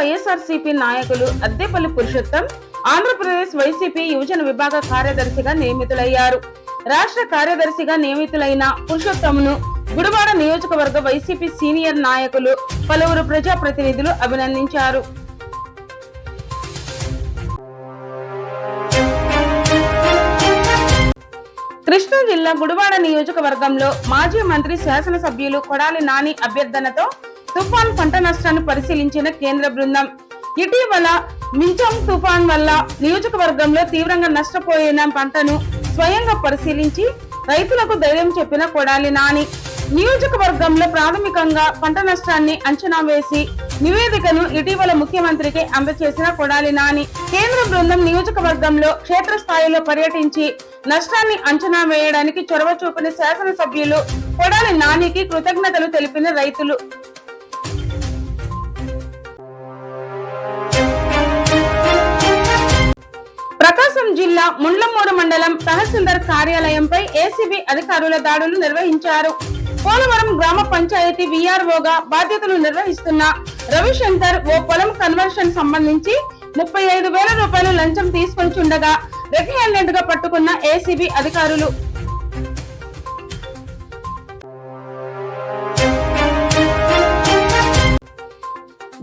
వైఎస్ఆర్సీపీ నాయకులు అద్దెపల్లి పురుషోత్తం ఆంధ్రప్రదేశ్ వైసీపీ యువజన విభాగ కార్యదర్శిగా నియమితులయ్యారు. రాష్ట్ర కార్యదర్శిగా నియమితులైన పురుషోత్తమును గుడివాడ నియోజకవర్గ వైసీపీ సీనియర్ నాయకులు పలువురు ప్రజాప్రతినిధులు అభినందించారు. కృష్ణా జిల్లా గుడివాడ నియోజకవర్గంలో మాజీ మంత్రి శాసనసభ్యులు కొడాలి నాని అభ్యర్థనతో తుఫాన్ పంట నష్టాన్ని పరిశీలించిన కేంద్ర బృందం. ఇటీవల మించం తుఫాన్ వల్ల నియోజకవర్గంలో తీవ్రంగా నష్టపోయిన పంటను స్వయంగా పరిశీలించి రైతులకు ధైర్యం చెప్పిన కొడాలి నాని. నియోజకవర్గంలో ప్రాథమికంగా పంట నష్టాన్ని అంచనా వేసి నివేదికను ఇటీవల ముఖ్యమంత్రికి అందజేసిన కొడాలి నాని. కేంద్ర బృందం నియోజకవర్గంలో క్షేత్రస్థాయిలో పర్యటించి నష్టాన్ని అంచనా వేయడానికి చొరవ చూపిన శాసనసభ్యులు కొడాలి నానికి కృతజ్ఞతలు తెలిపిన రైతులు. జిల్లా ముండ్లమూరు మండలం తహసీల్దార్ కార్యాలయంపై ఏసీబీ అధికారుల దాడులు నిర్వహించారు. పోలవరం గ్రామ పంచాయతీ వీఆర్ఓగా బాధ్యతలు నిర్వహిస్తున్న రవిశంకర్ ఓ పొలం కన్వర్షన్ సంబంధించి ముప్పై ఐదు వేల రూపాయలు లంచం తీసుకొని చుండగా రెడ్ హ్యాండెడ్గా పట్టుకున్న ఏసీబీ అధికారులు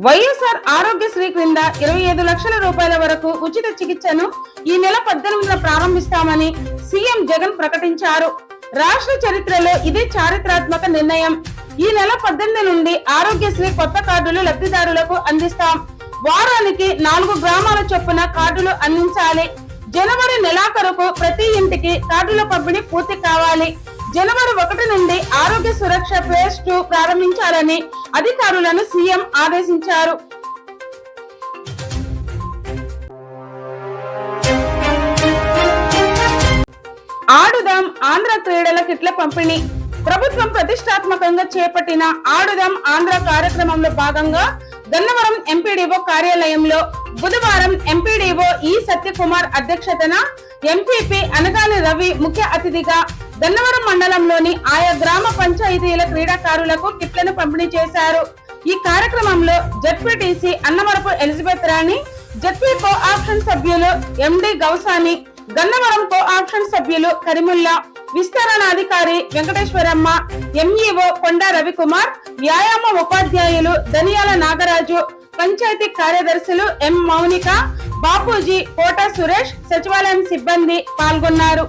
వైఎస్ఆర్ ఆరోగ్యశ్రీ క్రింద ఇరవై ఐదు లక్షల రూపాయల వరకు ఉచిత చికిత్సను ఈ నెల పద్దెనిమిదిన ప్రారంభిస్తామని సీఎం జగన్ ప్రకటించారు. రాష్ట్ర చరిత్రలో ఇదే చారిత్రాత్మక నిర్ణయం. ఈ నెల పద్దెనిమిది నుండి ఆరోగ్యశ్రీ కొత్త కార్డులు లబ్ధిదారులకు అందిస్తాం. వారానికి నాలుగు గ్రామాల చొప్పున కార్డులు అందించాలి. జనవరి నెలాఖరుకు ప్రతి ఇంటికి కార్డుల పంపిణీ పూర్తి కావాలి. జనవరి ఒకటి నుండి ఆరోగ్య సురక్ష ఫేజ్ టూ ప్రారంభించాలని అధికారులను సీఎం ఆదేశించారు. ఆడుదాం ఆంధ్ర క్రీడల కిట్ల పంపిణీ. ప్రభుత్వం ప్రతిష్టాత్మకంగా చేపట్టిన ఆడుదాం ఆంధ్ర కార్యక్రమంలో భాగంగా గన్నవరం ఎంపీడీఓ కార్యాలయంలో బుధవారం ఎంపీడీఓ ఈ సత్యకుమార్ అధ్యక్షతన ఎంపీపీ అనగాని రవి ముఖ్య అతిథిగా గన్నవరం మండలంలోని ఆయా గ్రామ పంచాయతీల క్రీడాకారులకు కిట్లను పంపిణీ చేశారు. ఈ కార్యక్రమంలో ZPTC Annavarapu Elizabeth Rani ZP co-option సభ్యులు MD Gousani Gannavaram co option సభ్యులు కరిముల్లా విస్తరణాధికారి వెంకటేశ్వరమ్మ ఎంఈఓ కొండ రవికుమార్ వ్యాయామ ఉపాధ్యాయులు దనియాల నాగరాజు పంచాయతీ కార్యదర్శులు ఎం మౌనిక బాపూజీ కోట సురేష్ సచివాలయం సిబ్బంది పాల్గొన్నారు.